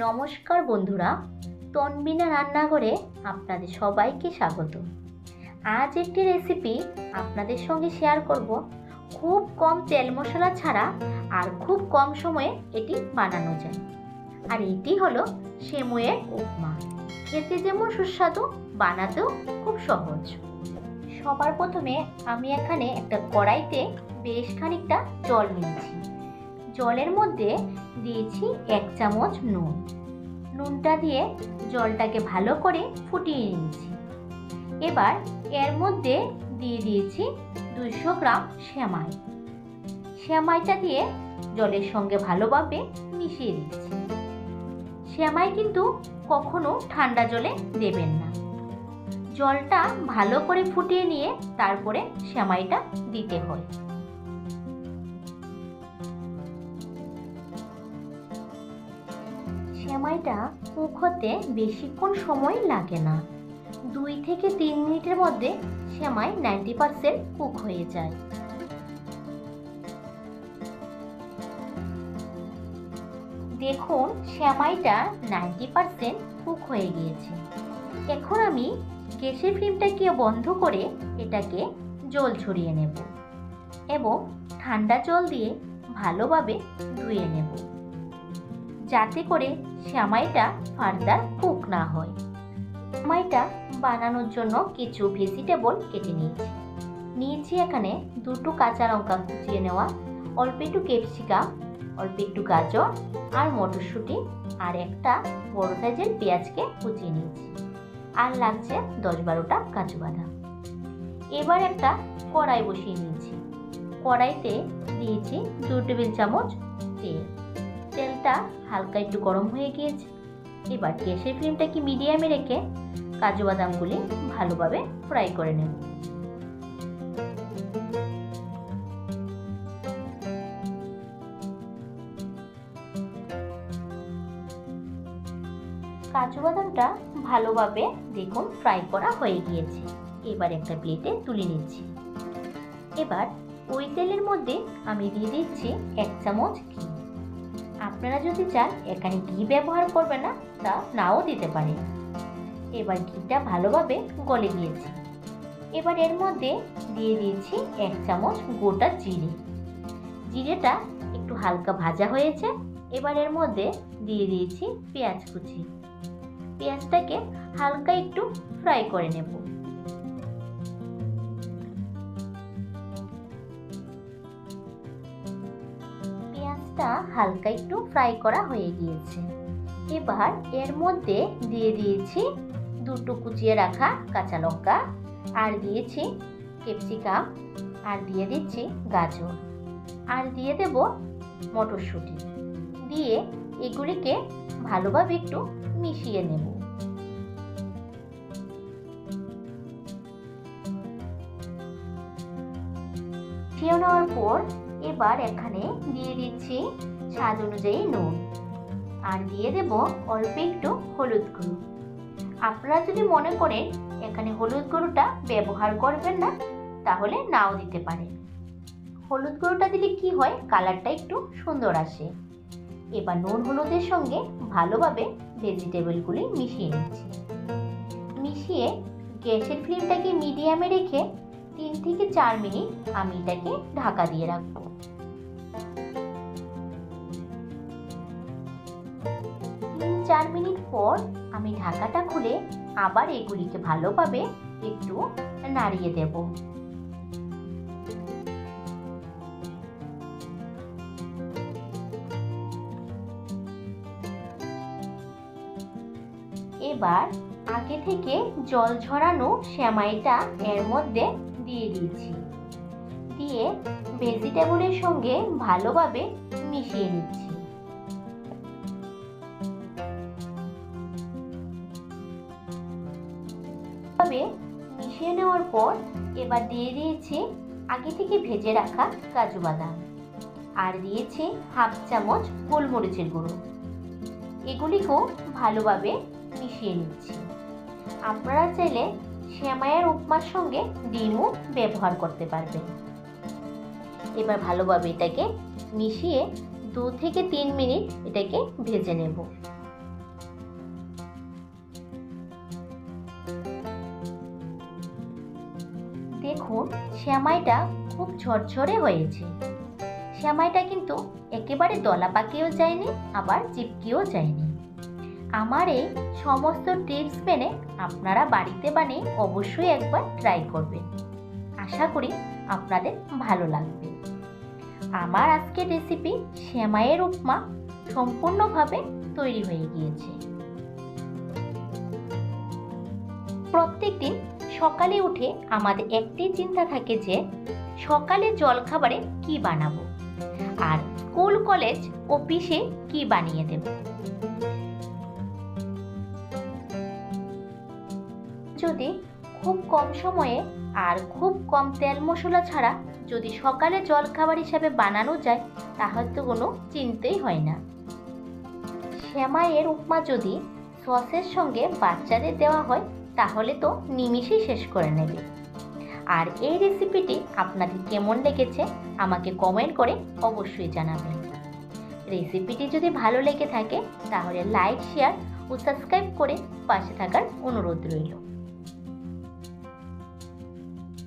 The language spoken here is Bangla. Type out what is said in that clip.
নমস্কার বন্ধুরা, তনবিনা রান্নাঘরে আপনাদের সবাইকে স্বাগত। আজ একটি রেসিপি আপনাদের সঙ্গে শেয়ার করব। খুব কম তেল মশলা ছাড়া আর খুব কম সময়ে এটি বানানো যায়। আর এটি হলো সেমুয়ের উপমা। খেতে যেমন সুস্বাদু, বানাতেও খুব সহজ। সবার প্রথমে আমি এখানে একটা কড়াইতে বেশ খানিকটা জল নিয়েছি। জলের মধ্যে দিয়েছি এক চামচ নুন। নুনটা দিয়ে জলটাকে ভালো করে ফুটিয়ে নিয়েছি। এবার এর মধ্যে দিয়ে দিয়েছি দুইশো গ্রাম শ্যামাই শ্যামাইটা দিয়ে জলের সঙ্গে ভালোভাবে মিশিয়ে দিচ্ছি শ্যামাই কিন্তু কখনো ঠান্ডা জলে দেবেন না। জলটা ভালো করে ফুটিয়ে নিয়ে তারপরে শ্যামাইটা দিতে হয়। সেমাইটা কুক হতে বেশিক্ষণ সময় লাগে না। দুই থেকে তিন মিনিটের মধ্যে সেমাই নাইনটি পারসেন্ট কুক হয়ে যায়। দেখুন, সেমাইটা নাইনটি পারসেন্ট কুক হয়ে গিয়েছে। এখন আমি গ্যাসের ফ্লেমটাকে বন্ধ করে এটাকে জল ছড়িয়ে নেব এবং ঠান্ডা জল দিয়ে ভালোভাবে ধুয়ে নেব। যাতে করে শ্যামাইটা ফার্দার কুক না হয়। শ্যামাইটা বানানোর জন্য কিছু ভেজিটেবল কেটে নিয়েছি। নিয়েছি এখানে দুটো কাঁচা লঙ্কা কুচিয়ে নেওয়া, অল্প একটু ক্যাপসিকাম, অল্প একটু গাজর আর মটরশুঁটি আর একটা বড় সাইজের পেঁয়াজকে কুচিয়ে নিয়েছি। আর লাগছে দশ বারোটা কাজু বাদাম। এবার একটা কড়াই বসিয়ে নিয়েছি। কড়াইতে দিয়েছি দু টেবিল চামচ তেল। তেলটা হালকা একটু গরম হয়ে গিয়েছে। এবার গ্যাসের ফ্লেমটাকে মিডিয়ামে রেখে কাজু বাদামগুলি ভালোভাবে ফ্রাই করে নেব। কাজু বাদামটা ভালোভাবে দেখুন ফ্রাই করা হয়ে গিয়েছে। এবার একটা প্লেটে তুলে নিচ্ছি। এবার ওই তেলের মধ্যে আমি দিয়ে দিচ্ছি এক চামচ ঘি। আপনারা যদি চান, এখানে ঘি ব্যবহার করবে না, তা নাও দিতে পারেন। এবার ঘিটা ভালোভাবে গলে গিয়েছে এবার এর মধ্যে দিয়ে দিয়েছি এক চামচ গোটা জিরে। জিরেটা একটু হালকা ভাজা হয়েছে, এবার এর মধ্যে দিয়ে দিয়েছি পেঁয়াজ কুচি। পেঁয়াজটাকে হালকা একটু ফ্রাই করে নেব। পেঁয়াজটা হালকা একটু ফ্রাই করা হয়ে গিয়েছে। এবার এর মধ্যে দিয়ে দিয়েছি দুটো কুচিয়ে রাখা কাঁচা লঙ্কা, আর দিয়েছি ক্যাপসিকাম, আর দিয়ে দিচ্ছি গাজর, আর দিয়ে দেব মটরশুঁটি। দিয়ে এগুলিকে ভালোভাবে একটু মিশিয়ে নেব। মিশিয়ে নেওয়ার পর এবার এখানে দিয়ে দিচ্ছি স্বাদ অনুযায়ী নুন। আর দিয়ে দেব অল্প একটু হলুদ গুঁড়ো। আপনারা যদি মনে করেন এখানে হলুদ গুঁড়োটা ব্যবহার করবেন না, তাহলে নাও দিতে পারেন। হলুদ গুঁড়োটা দিলে কি হয়? কালারটা একটু সুন্দর আসে। এবার নুন হলুদের সঙ্গে ভালোভাবে ভেজিটেবলগুলি মিশিয়ে নিচ্ছি। মিশিয়ে গ্যাসের ফ্লেমটাকে মিডিয়ামে রেখে তিন থেকে চার মিনিট আমি এটাকে ঢাকা দিয়ে রাখব। তিন চার মিনিট পর আমি ঢাকাটা খুলে আবার এগুলিকে ভালোভাবে একটু নাড়িয়ে দেব। এবার আগে থেকে জল ঝরানো শ্যামাইটা এর মধ্যে দিয়ে দিয়েছি। দিয়ে ভেজিটেবলের সঙ্গে ভালোভাবে মিশিয়ে নিচ্ছি। মিশিয়ে নেওয়ার পর এবার দিয়ে দিয়েছি আগে থেকে ভেজে রাখা কাজু বাদাম। আর দিয়েছি হাফ চামচ গোলমরিচের গুঁড়ো। এগুলিকেও ভালোভাবে মিশিয়ে নিচ্ছি। আপনারা চাইলে শ্যামায়ের উপমার সঙ্গে ডিমও ব্যবহার করতে পারবে। এবার ভালোভাবে এটাকে মিশিয়ে দু থেকে তিন মিনিট এটাকে ভেজে নেব। দেখুন, শ্যামাইটা খুব ঝরঝরে হয়েছে। শ্যামাইটা কিন্তু একেবারে দলা পাকিয়েও যায়নি, আবার চিপকিও যায়নি। আমার এই সমস্ত টিপস মেনে আপনারা বাড়িতে বানিয়ে অবশ্যই একবার ট্রাই করবেন। আশা করি আপনাদের ভালো লাগবে। আমার আজকের রেসিপি শ্যামাইয়ের উপমা সম্পূর্ণভাবে তৈরি হয়ে গিয়েছে। প্রত্যেকদিন সকালে উঠে আমাদের একটাই চিন্তা থাকে যে, সকালে জলখাবারে কি বানাবো? আর স্কুল, কলেজ, অফিসে কি বানিয়ে দেব? যদি খুব কম সময়ে আর খুব কম তেল মশলা ছাড়া যদি সকালে জলখাবার হিসাবে বানানো যায়, তাহলে তো কোনো চিন্তাই হয় না। শ্যামাইয়ের উপমা যদি সসের সঙ্গে বাচ্চাদের দেওয়া হয়, তাহলে তো নিমিষেই শেষ করে নেবে। আর এই রেসিপিটি আপনাদের কেমন লেগেছে, আমাকে কমেন্ট করে অবশ্যই জানাবেন। রেসিপিটি যদি ভালো লেগে থাকে, তাহলে লাইক, শেয়ার ও সাবস্ক্রাইব করে পাশে থাকার অনুরোধ রইল।